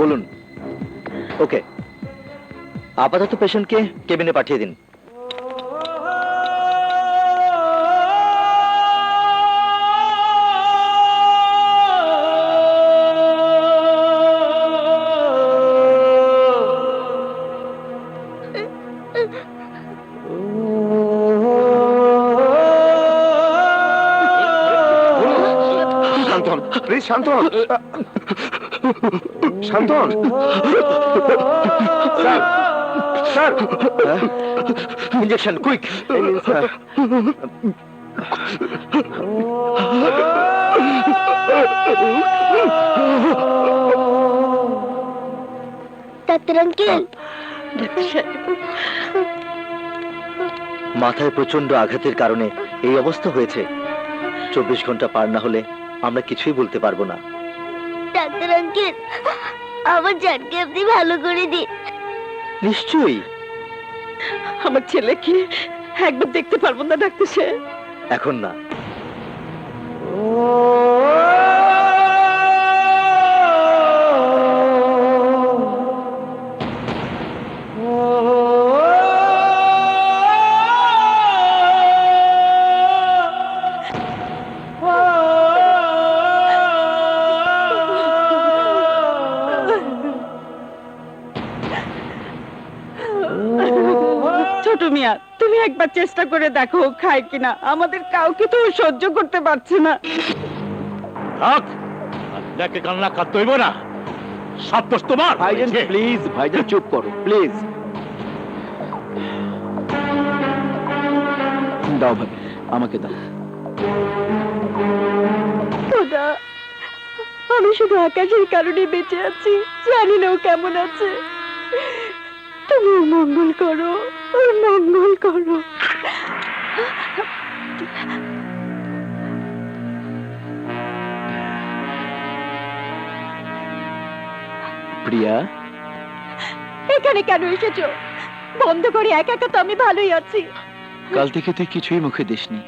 বলুন। ওকে। আপাতত পেশেন্টকে কেবিনে পাঠিয়ে দিন। প্লিজ শান্ত হন শান্ত হন sir sir! Injection quick! Sir. Doctor uncle মাথায় প্রচণ্ড আঘাতের কারণে এই অবস্থা হয়েছে। চব্বিশ ঘণ্টা পার না হলে আমরা কিছুই বলতে পারব না। ডাক্তার আঙ্কেল আমার জানকে আপনি ভালো করে দিন। নিশ্চয়ই। আমার ছেলেকে একবার দেখতে পারব না ডাক্তার সে এখন না। ছোট একবার চেষ্টা করে দেখো খায় কিনা। আমাদের কাউকে তো সহ্য করতে পারছে না। থাক আপনাকে কান্না কাঁদতে হইব না। সব দোষ তোমার। ভাইজান প্লিজ ভাইজান চুপ করো প্লিজ দাও ভাবি আমাকে দাও। খোদা আমি শুধু আকাশের কারণে বেঁচে আছি জানি না ও কেমন আছে। তুমি মঙ্গল করো। ওর মঙ্গল করো। প্রিয়া? এখানে কেন এসেছ? বন্ধ করে একা একা তো আমি ভালোই আছি। কাল থেকে তুই কিছুই মুখে দিসনি।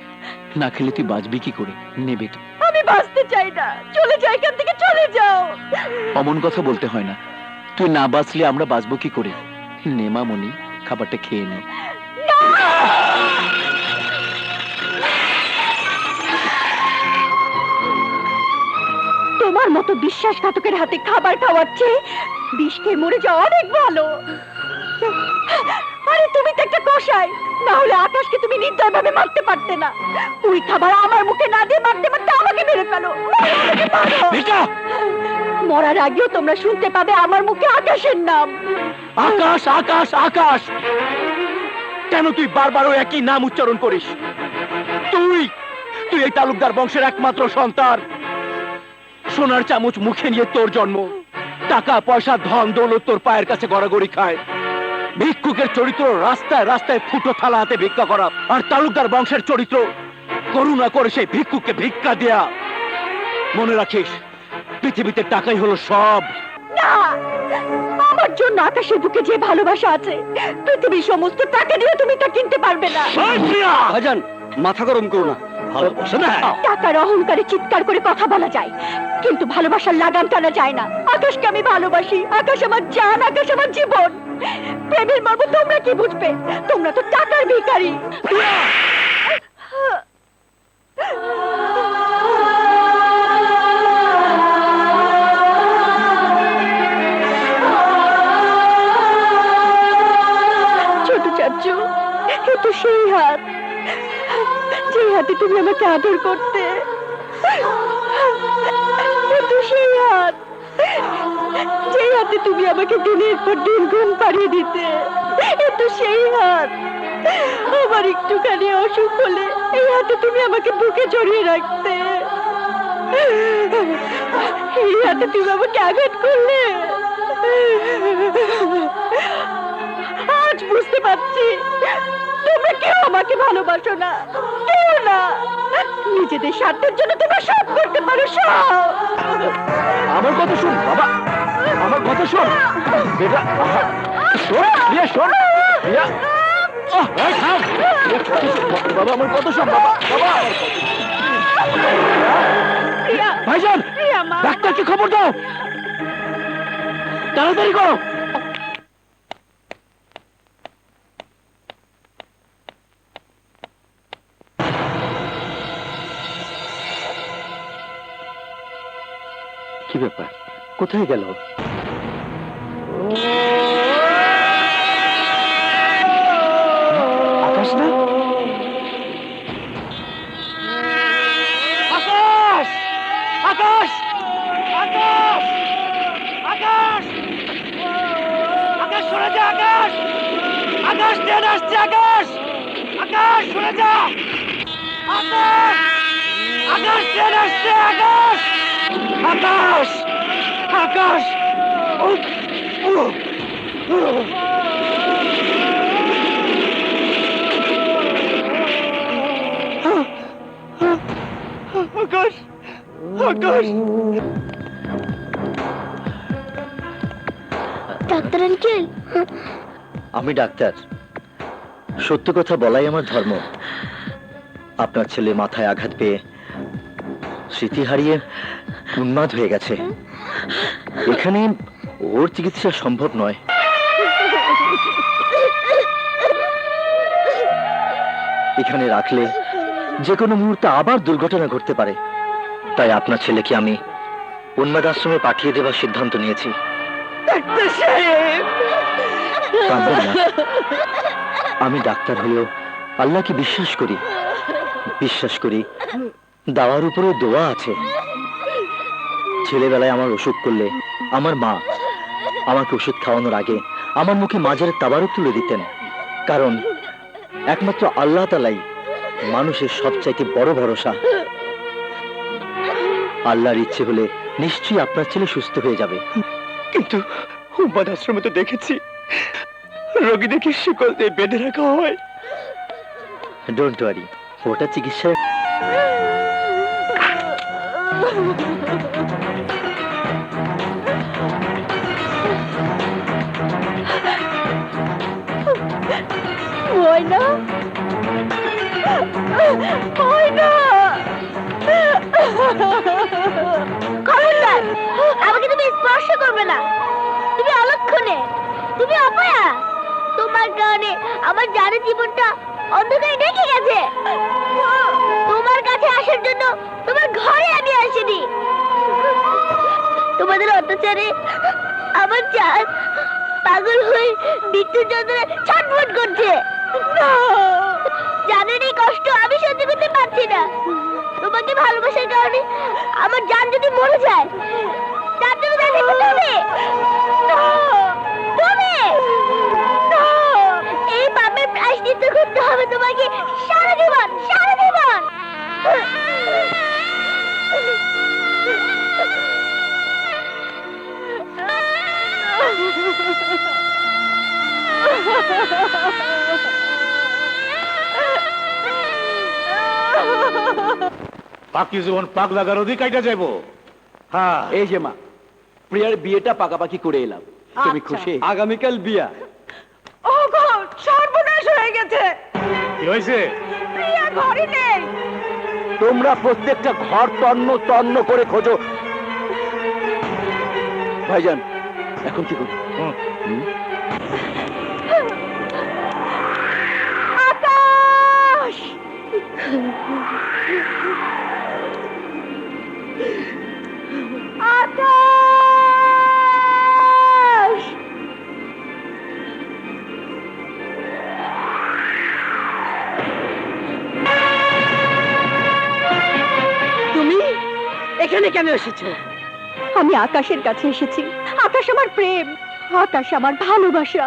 না খেলে তুই বাঁচবি কি করে? নে বেটি আমি বাঁচতে চাই না। চলে যাও এখান থেকে চলে যাও। অমন কথা বলতে হয় না। তুই না বাঁচলে আমরা বাঁচবো কি করে? নে মামনি খাবারটা খেয়ে নে। তোমার মতো বিশ্বাসঘাতকের হাতে খাবার খাওয়াচ্ছে বিষ খেয়ে মরে যাওয়া অনেক ভালো। আরে তুমি তো একটা কষাই না হলে আকাশকে তুমি নির্দয়ভাবে মারতে পারতে না। ওই খাবার আমার মুখে না দিয়ে মারতে মারতে আমাকে মেরে ফেলো। মরার আগেও তোমরা শুনতে পাবে আমার মুখে আকাশের নাম। আকাশ আকাশ আকাশ। কেন তুই বারবার ওই একই নাম উচ্চারণ করিস? তুই তুই এই তালুকদার বংশের একমাত্র সন্তান। সোনার চামচ মুখে নিয়ে তোর জন্ম। টাকা, পয়সা, ধন, দৌলত তোর পায়ের কাছে গড়াগড়ি খায়। ভিক্ষুকের চরিত্র রাস্তায় রাস্তায় ফুটো থালা হাতে ভিক্ষা করা। আর তালুকদার বংশের চরিত্র করুণা করে সেই ভিক্ষুককে ভিক্ষা দেয়া। মনে রাখিস, পৃথিবীতে টাকাই হলো সব। জন্য আকাশের বুকে যে ভালোবাসা আছে পৃথিবীর সমস্ত টাকা দিয়ে তুমি তা কিনতে পারবে না। ভাইজান মাথা গরম করো না। ভালোবাসা না? টাকার অহংকারে চিৎকার করে কথা বলা যায় কিন্তু ভালোবাসার লাগাম টানা যায় না। আকাশকে আমি ভালোবাসি আকাশ আমার জান আকাশ আমার জীবন। প্রেমের মর্ম তোমরা কি বুঝবে? তোমরা তো টাকার ভিখারি। হাতে তুমি আমাকে আদর করতে। সেই হাত যে হাতে তুমি আমাকে দিনের পর দিন ঘুম পাড়িয়ে দিতে, এ তো সেই হাত। আমার একটুখানি অসুখ হলে এই হাতে তুমি আমাকে বুকে জড়িয়ে রাখতে। এই হাতে তুমি আমাকে আঘাত করলে। আমাকে ভালোবাসো না। কেউ না নিজেদের স্বার্থের জন্য তোমরা সব করতে পারো সব। আমার কথা শোন বাবা। আমার কথা শোন। বেটা শোন প্রিয়া শোন। প্রিয়া। বাবা আমার কথা বাবা বাবা। ভাইজান ডাক্তারকে খবর দাও। তাড়াতাড়ি করো। ব্যাপার? কোথায় গেল? আকাশ না? আকাশ! আকাশ! আকাশ! আকাশ! আকাশ সরে যা, আকাশ! আকাশ ট্রেন আসছে, আকাশ! আকাশ সরে যা! আকাশ! আকাশ ট্রেন আসছে, আকাশ! আকাশ আকাশ আকাশ আকাশ। Doctor uncle. আমি ডাক্তার। সত্য কথা বলাই আমার ধর্ম। আপনার ছেলে মাথায় আঘাত পেয়ে স্মৃতি হারিয়ে উন্মাদ হয়ে গেছে। এখানে ওর চিকিৎসা সম্ভব নয়। এখানে রাখলে যে কোনো মুহূর্তে আবার দুর্ঘটনা ঘটতে পারে। তাই আপনার ছেলেকে আমি উন্মাদ আশ্রমে পাঠিয়ে দেওয়ার সিদ্ধান্ত নিয়েছি। আমি ডাক্তার হলেও আল্লাহকে বিশ্বাস করি। বিশ্বাস করি দাওয়ার উপরে দোয়া আছে। ছেলেবেলায় আমার অসুখ করলে আমার মা আমাকে ওষুধ খাওয়ানোর আগে আমার মুখে মাঝের তাবারও তুলে দিতেন। কারণ একমাত্র আল্লাহ তালাই মানুষের সবচাইতে বড় ভরসা। আল্লাহর ইচ্ছে হলে নিশ্চয়ই আপনার ছেলে সুস্থ হয়ে যাবে। কিন্তু উম্মাদ আশ্রমে তো দেখেছি রোগীদেরকে শিকল দিয়ে বেঁধে রাখা হয়? ডোন্ট ওয়ারি ওটা চিকিৎসা ময়না? ময়না? খবরদার আমাকে তুমি স্পর্শ করবে না। তুমি অলক্ষণে, তুমি অপয়া। তোমার কারণে আমার জানের জীবনটা অন্ধকারে ঢেকে গেছে। তোমার কাছে আসার জন্য তোমার ঘরে আমি আসিনি। তোমাদের অত্যাচারে আমার জান পাগল হয়ে মৃত্যুর যন্ত্রণায় ছটফট করছে। জানেন এই কষ্ট আমি সহ্য করতে পারছি না। তোমাকে ভালোবাসার কারণে আমার জান যদি মরে যায়, তার জন্য দায়ী থাকবে পাপের করতে হবে তোমাকে। সারা জীবন সারা জীবন! বাকি জীবন পাক লাগার অধিকারটা যাইব। হ্যাঁ। এই যে মা প্রিয়ার বিয়েটা পাকাপাকি করে এলাম। তুমি খুশি? আগামীকাল বিয়া। সর্বনাশ হয়ে গেছে। কি হয়েছে? প্রিয়া ঘরে নেই। তোমরা প্রত্যেকটা ঘর তন্ন তন্ন করে খোঁজো। ভাইজান এখন কি করি কেন এসেছ। আমি আকাশের কাছে এসেছি। আকাশ আমার প্রেম, আকাশ আমার ভালোবাসা,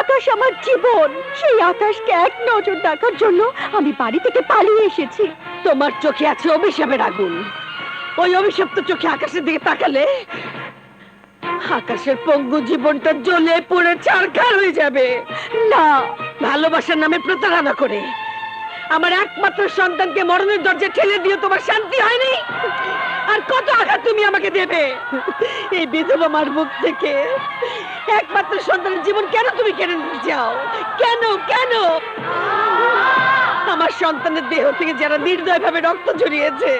আকাশ আমার জীবন। সেই আকাশকে এক নজর দেখার জন্য আমি বাড়ি থেকে পালিয়ে এসেছি। তোমার চোখে আছে অভিশাপের আগুন। ওই অভিশপ্ত চোখে আকাশের দিকে তাকালে আকাশের পঙ্গু জীবনটা জ্বলে পড়ে ছারখার হয়ে যাবে। না, ভালোবাসার নামে প্রতারণা করে। আমার একমাত্র সন্তানকে মরণের দরজা ঠেলে দিয়ে তোমার শান্তি হয়নি। আর কত আঘাত তুমি আমাকে দেবে? এই বিধবা মার মুখ থেকে একমাত্র সন্তানের জীবন কেন তুমি কেড়ে নিতে চাও? কেন কেন? আমার সন্তানের দেহ থেকে যারা নির্দয় ভাবে রক্ত ঝরিয়েছে,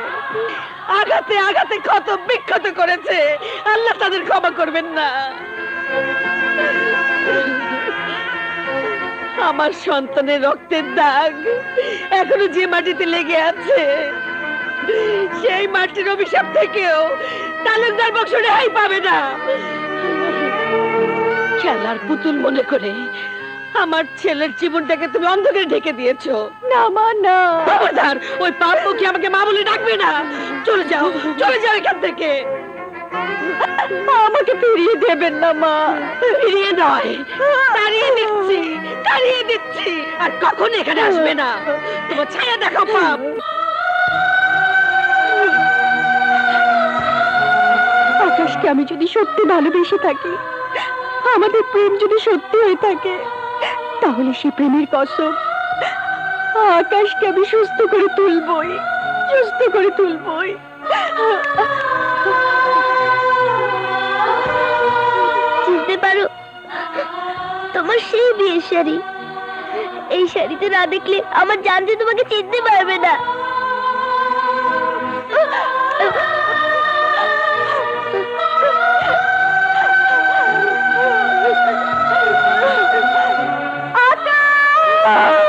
আঘাতে আঘাতে ক্ষত, বিক্ষত করেছে, আল্লাহ তাদের ক্ষমা করবেন না। আমার সন্তানের রক্তের দাগ এখনও যে মাটিতে লেগে আছে সেই মাটির অভিশাপ থেকেও তালুকদার বংশ রেহাই পাবে না। খেলার পুতুল মনে করে আমার ছেলের জীবনটাকে তুমি অন্ধকারে ঢেকে দিয়েছ। না, মা, না। খবরদার, ওই পাপ মুখে আমাকে মা বলে ডাকবে না। চলে যাও চলে যাও এখান থেকে। আমাকে ফিরিয়ে দেবেন না, মা। ফিরিয়ে নয়, তাড়িয়ে দিচ্ছি তাড়িয়ে দিচ্ছি। আর কখন এখানে আসবে না। তোমার ছায়া দেখো পাপ। আমি যদি সত্যি ভালোবেসে থাকি, আমাদের প্রেম যদি সত্যি হয়ে থাকে, তাহলে সে প্রেমের কসম আকাশকে আমি সুস্থ করে তুলবই, সুস্থ করে তুলবই। চিনতে পারো, তোমার সেই বিয়ের শাড়ি। এই শাড়িতে না দেখলে আমার জানতে তোমাকে চিনতে পারবে না। Thank.